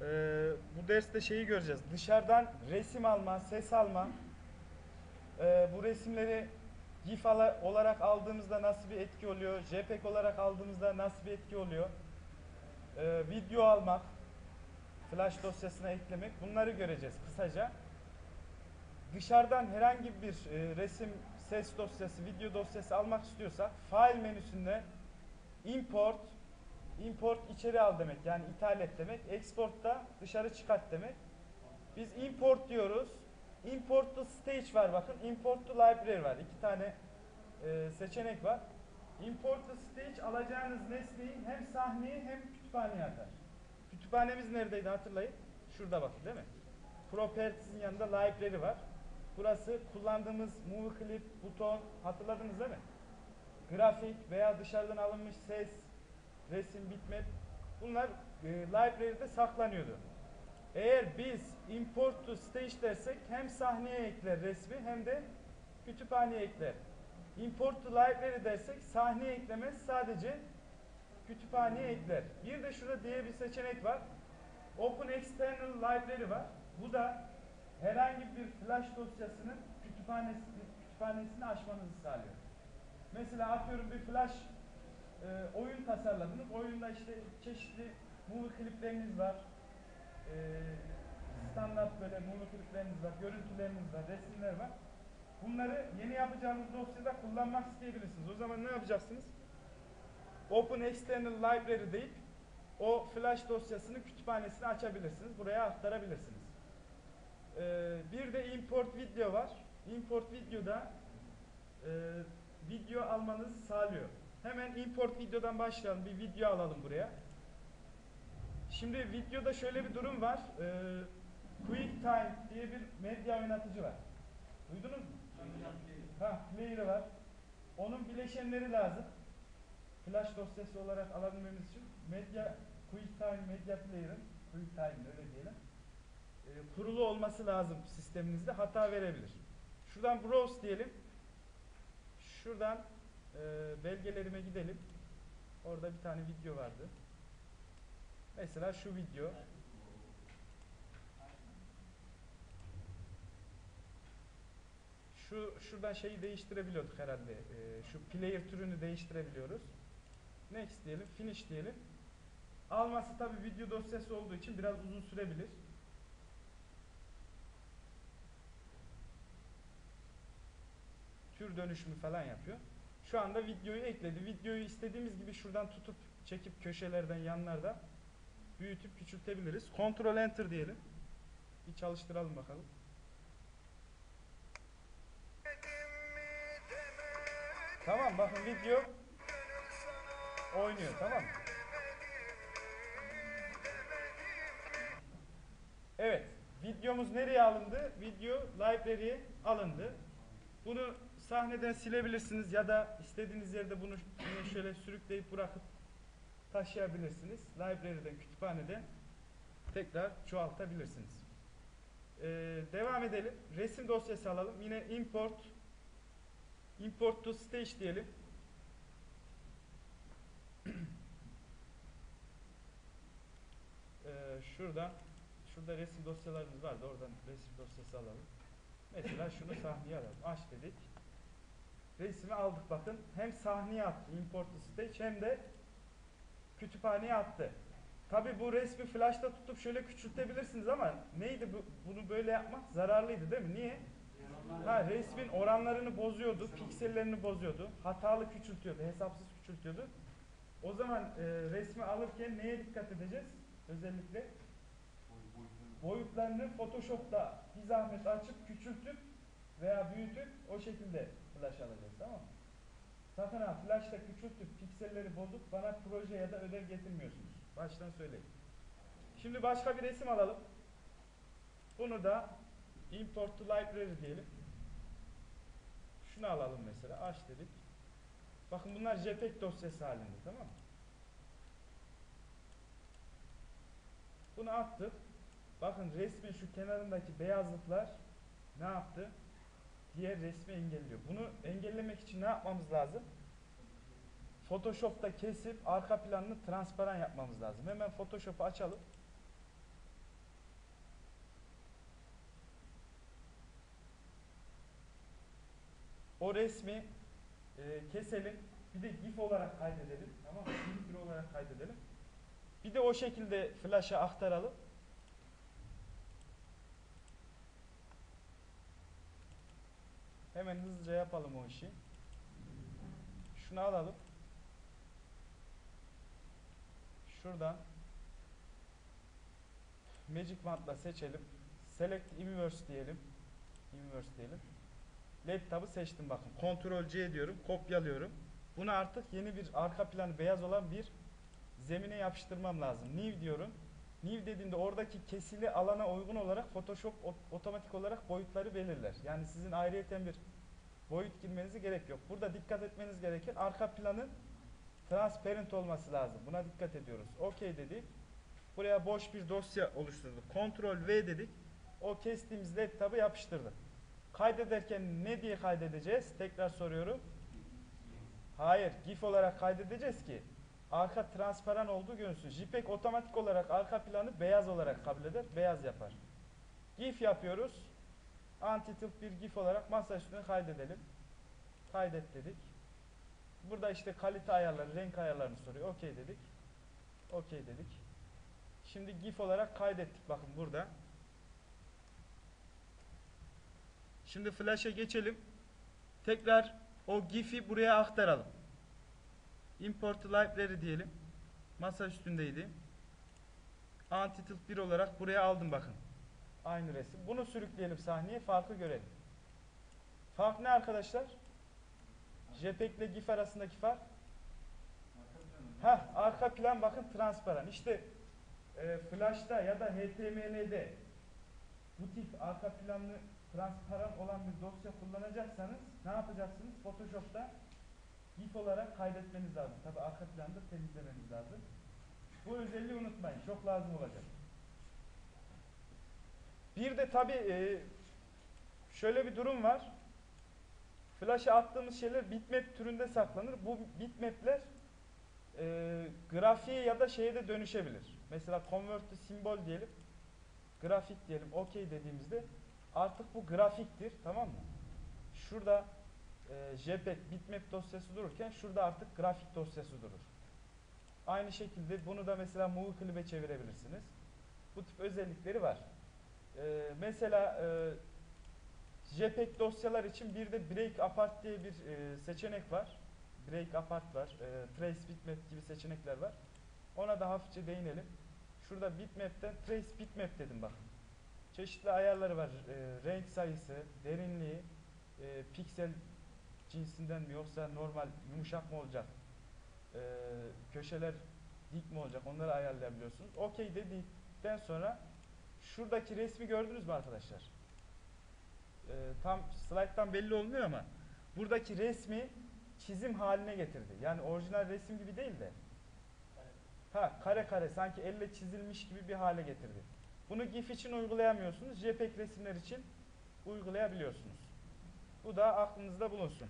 Ee, bu derste şeyi göreceğiz. Dışarıdan resim alma, ses alma. Ee, bu resimleri GIF olarak aldığımızda nasıl bir etki oluyor? JPEG olarak aldığımızda nasıl bir etki oluyor? Ee, video almak, flash dosyasına eklemek. Bunları göreceğiz kısaca. Dışarıdan herhangi bir e, resim, ses dosyası, video dosyası almak istiyorsak file menüsünde import import içeri al demek yani ithal et demek. Export da dışarı çıkart demek. Biz import diyoruz. Import to stage var bakın. Import to library var. İki tane e, seçenek var. Import to stage alacağınız nesneyi hem sahneye hem kütüphaneye atar. Kütüphanemiz neredeydi hatırlayın. Şurada bakın değil mi? Properties'in yanında library var. Burası kullandığımız movie clip, buton hatırladınız değil mi? Grafik veya dışarıdan alınmış ses, resim, bitmap bunlar e, library'de saklanıyordu. Eğer biz import to stage dersek hem sahneye ekler resmi hem de kütüphaneye ekler. Import to library dersek sahneye eklemez sadece kütüphaneye ekler. Bir de şurada diye bir seçenek var. Open External Library var. Bu da herhangi bir flash dosyasının kütüphanesini, kütüphanesini açmanızı sağlıyor. Mesela atıyorum bir flash e, oyun tasarladınız. Oyunda işte çeşitli movie klipleriniz var. E, standart böyle movie klipleriniz var, görüntüleriniz var, resimler var. Bunları yeni yapacağınız dosyada kullanmak isteyebilirsiniz. O zaman ne yapacaksınız? Open External Library deyip o flash dosyasını kütüphanesine açabilirsiniz. Buraya aktarabilirsiniz. Ee, bir de import video var. Import videoda e, video almanızı sağlıyor. Hemen import videodan başlayalım. Bir video alalım buraya. Şimdi videoda şöyle bir durum var. Ee, QuickTime diye bir medya oynatıcı var. Duydunuz mu? Ha, player'ı var. Onun bileşenleri lazım. Flash dosyası olarak alabilmemiz için Medya QuickTime Media Player'ın QuickTime öyle diyelim. e, kurulu olması lazım sisteminizde. Hata verebilir. Şuradan browse diyelim. Şuradan e, belgelerime gidelim. Orada bir tane video vardı. Mesela şu video. Şu şuradan şeyi değiştirebiliyorduk herhalde. E, şu player türünü değiştirebiliyoruz. Next diyelim, finish diyelim. Alması tabi video dosyası olduğu için biraz uzun sürebilir. Tür dönüşümü falan yapıyor. Şu anda videoyu ekledi. Videoyu istediğimiz gibi şuradan tutup çekip köşelerden, yanlardan büyütüp küçültebiliriz. Ctrl Enter diyelim. Bir çalıştıralım bakalım. Tamam bakın video oynuyor tamam mı? Evet. Videomuz nereye alındı? Video library'e alındı. Bunu sahneden silebilirsiniz ya da istediğiniz yerde bunu şöyle sürükleyip bırakıp taşıyabilirsiniz. Library'den, kütüphaneden tekrar çoğaltabilirsiniz. Ee, devam edelim. Resim dosyası alalım. Yine import import to stage diyelim. Ee, şuradan şurada resim dosyalarımız vardı. Oradan resim dosyası alalım. Mesela şunu sahneye alalım. Aç dedik. Resmi aldık bakın. Hem sahneye attı import to stage hem de kütüphaneye attı. Tabi bu resmi flash'ta tutup şöyle küçültebilirsiniz ama neydi bu, bunu böyle yapmak zararlıydı değil mi? Niye? Ha resmin oranlarını bozuyordu, piksellerini bozuyordu, hatalı küçültüyordu, hesapsız küçültüyordu. O zaman e, resmi alırken neye dikkat edeceğiz? Özellikle boyutlarını Photoshop'ta bir zahmet açıp küçültüp veya büyütüp o şekilde flash alacağız tamam mı? Sakın ha flash'ta küçültüp pikselleri bozup bana proje ya da ödev getirmiyorsunuz. Baştan söyleyeyim. Şimdi başka bir resim alalım. Bunu da import to library diyelim. Şunu alalım mesela. Aç dedik. Bakın bunlar JPEG dosyası halinde tamam mı? Bunu attık. Bakın resmin şu kenarındaki beyazlıklar ne yaptı? diğer resmi engelliyor. Bunu engellemek için ne yapmamız lazım? Photoshop'ta kesip arka planını transparan yapmamız lazım. Hemen Photoshop'u açalım. O resmi e, keselim. Bir de GIF olarak kaydedelim. Tamam mı? GIF olarak kaydedelim. Bir de o şekilde flash'a aktaralım. Hemen hızlıca yapalım o işi. Şunu alalım. Şuradan Magic Wand'la seçelim. Select Inverse diyelim. Inverse diyelim. Laptop'ı seçtim bakın. Ctrl C diyorum. Kopyalıyorum. Bunu artık yeni bir arka planı beyaz olan bir zemine yapıştırmam lazım. New diyorum. New dediğimde oradaki kesili alana uygun olarak Photoshop ot- otomatik olarak boyutları belirler. Yani sizin ayrıyeten bir boyut girmenize gerek yok. Burada dikkat etmeniz gereken arka planın transparent olması lazım. Buna dikkat ediyoruz. OK dedik. Buraya boş bir dosya oluşturduk. Ctrl V dedik. O kestiğimiz laptop'ı yapıştırdık. Kaydederken ne diye kaydedeceğiz? Tekrar soruyorum. Hayır, GIF olarak kaydedeceğiz ki arka transparan olduğu görünsün. JPEG otomatik olarak arka planı beyaz olarak kabul eder, beyaz yapar. GIF yapıyoruz. Untitled bir GIF olarak masa üstüne kaydedelim. Kaydet dedik. Burada işte kalite ayarları, renk ayarlarını soruyor. OK dedik. OK dedik. Şimdi GIF olarak kaydettik bakın burada. Şimdi flash'a geçelim. Tekrar o GIF'i buraya aktaralım. Import library diyelim. Masa üstündeydi. Untitled 1 olarak buraya aldım bakın. Aynı resim. Bunu sürükleyelim sahneye farkı görelim. Fark ne arkadaşlar? JPEG ile GIF arasındaki fark? Ha, arka plan bakın transparan. İşte e, Flash'ta ya da HTML'de bu tip arka planlı transparan olan bir dosya kullanacaksanız ne yapacaksınız? Photoshop'ta GIF olarak kaydetmeniz lazım. Tabi arka planı da temizlemeniz lazım. Bu özelliği unutmayın. Çok lazım olacak. Bir de tabi e, şöyle bir durum var. Flash'a attığımız şeyler bitmap türünde saklanır. Bu bitmap'ler e, grafiğe ya da şeye de dönüşebilir. Mesela convert to symbol diyelim. Grafik diyelim. OK dediğimizde artık bu grafiktir. Tamam mı? Şurada e, JPEG bitmap dosyası dururken şurada artık grafik dosyası durur. Aynı şekilde bunu da mesela movie clip'e çevirebilirsiniz. Bu tip özellikleri var. E, mesela e, JPEG dosyalar için bir de break apart diye bir e, seçenek var. Break apart var. E, trace bitmap gibi seçenekler var. Ona da hafifçe değinelim. Şurada bitmap'ten trace bitmap dedim bakın. Çeşitli ayarları var. E, renk sayısı, derinliği, e, piksel cinsinden mi yoksa normal yumuşak mı olacak? E, köşeler dik mi olacak? Onları ayarlayabiliyorsunuz. OK dedikten sonra şuradaki resmi gördünüz mü arkadaşlar? E, tam slayttan belli olmuyor ama buradaki resmi çizim haline getirdi. Yani orijinal resim gibi değil de ha kare kare sanki elle çizilmiş gibi bir hale getirdi. Bunu GIF için uygulayamıyorsunuz. JPEG resimler için uygulayabiliyorsunuz. Bu da aklınızda bulunsun.